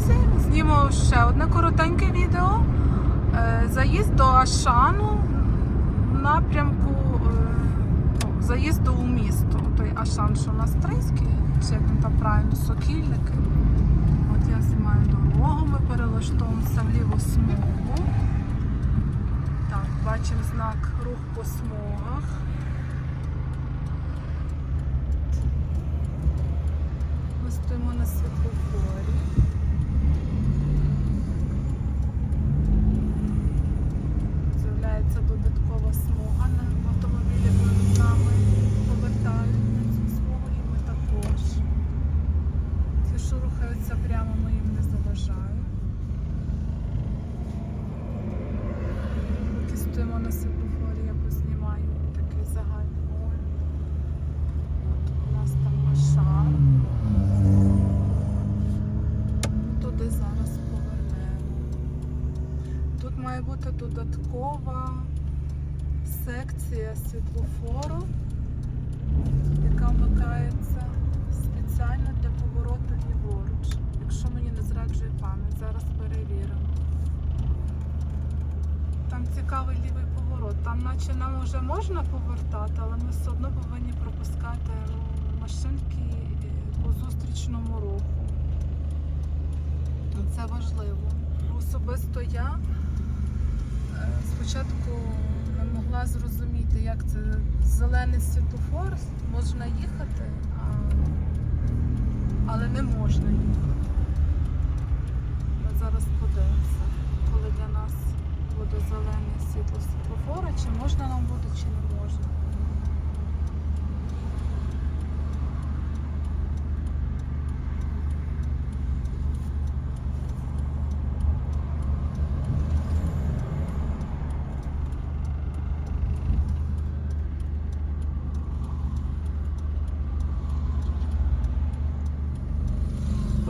друзі, зніму ще одне коротеньке відео. Е, Заїзд до Ашану напрямку е, ну, заїзду у місто. Той Ашан, що на Стрийській, чи як він там правильно, Сокільники. От я знімаю дорогу, ми перелаштовуємося в ліву смугу. Так, бачимо знак рух по смугах. Ми стоїмо на світлофорі. З'являється додаткова смуга на автомобілі перед нами повертають на цю смугу і ми також. Ті, що рухаються прямо, ми їм не заважаємо. Поки на світлофорі, я познімаю такий загальний огляд. От у нас там Ашан. Туди зараз повернемо. Тут додаткова секція світлофору, яка вмикається спеціально для повороту ліворуч. Якщо мені не зраджує пам'ять, зараз перевіримо. Там цікавий лівий поворот. Там наче нам вже можна повертати, але ми все одно повинні пропускати машинки е, по зустрічному руху. Це важливо. Особисто я е, спочатку не могла зрозуміти, як це зелений світофор, можна їхати, а... але не можна їхати. Ми зараз подивимося, коли для нас буде зелений світло світлофора, чи можна нам буде, чи не можна.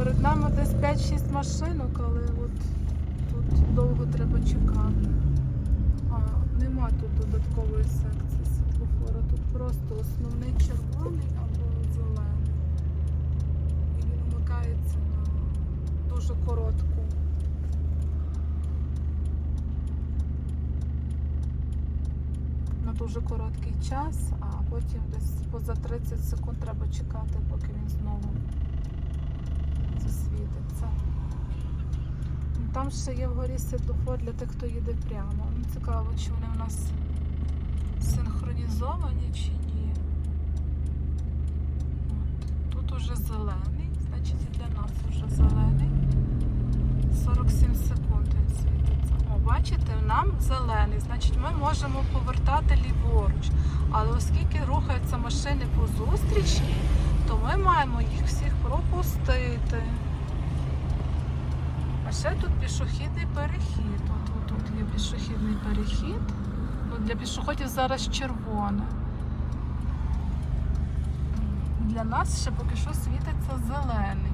Перед нами десь 5-6 машинок, але от тут довго треба чекати. А, нема тут додаткової секції світлофора. Тут просто основний червоний або зелений. І він вмикається на дуже коротку. На дуже короткий час, а потім десь поза 30 секунд треба чекати, поки він знову засвітиться. Ну, Там ще є вгорі світлофор для тих, хто їде прямо. Ну, цікаво, чи вони у нас синхронізовані чи ні. Тут уже зелений, значить і для нас вже зелений. 47 секунд він світиться. О, бачите, нам зелений, значить ми можемо повертати ліворуч. Але оскільки рухаються машини по зустрічі, то ми маємо їх всіх пропустити. А ще тут пішохідний перехід. От, тут є пішохідний перехід. Ну, для пішоходів зараз червоне. Для нас ще поки що світиться зелений.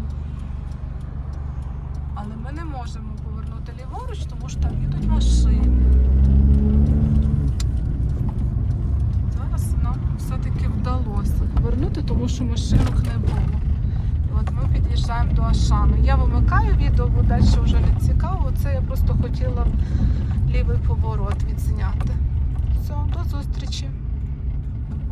Але ми не можемо повернути ліворуч, тому що там їдуть машини. Зараз нам все-таки повернути, тому що машинок не було. От ми під'їжджаємо до Ашану. Я вимикаю відео, бо далі вже не цікаво. Це я просто хотіла лівий поворот відзняти. Все, до зустрічі.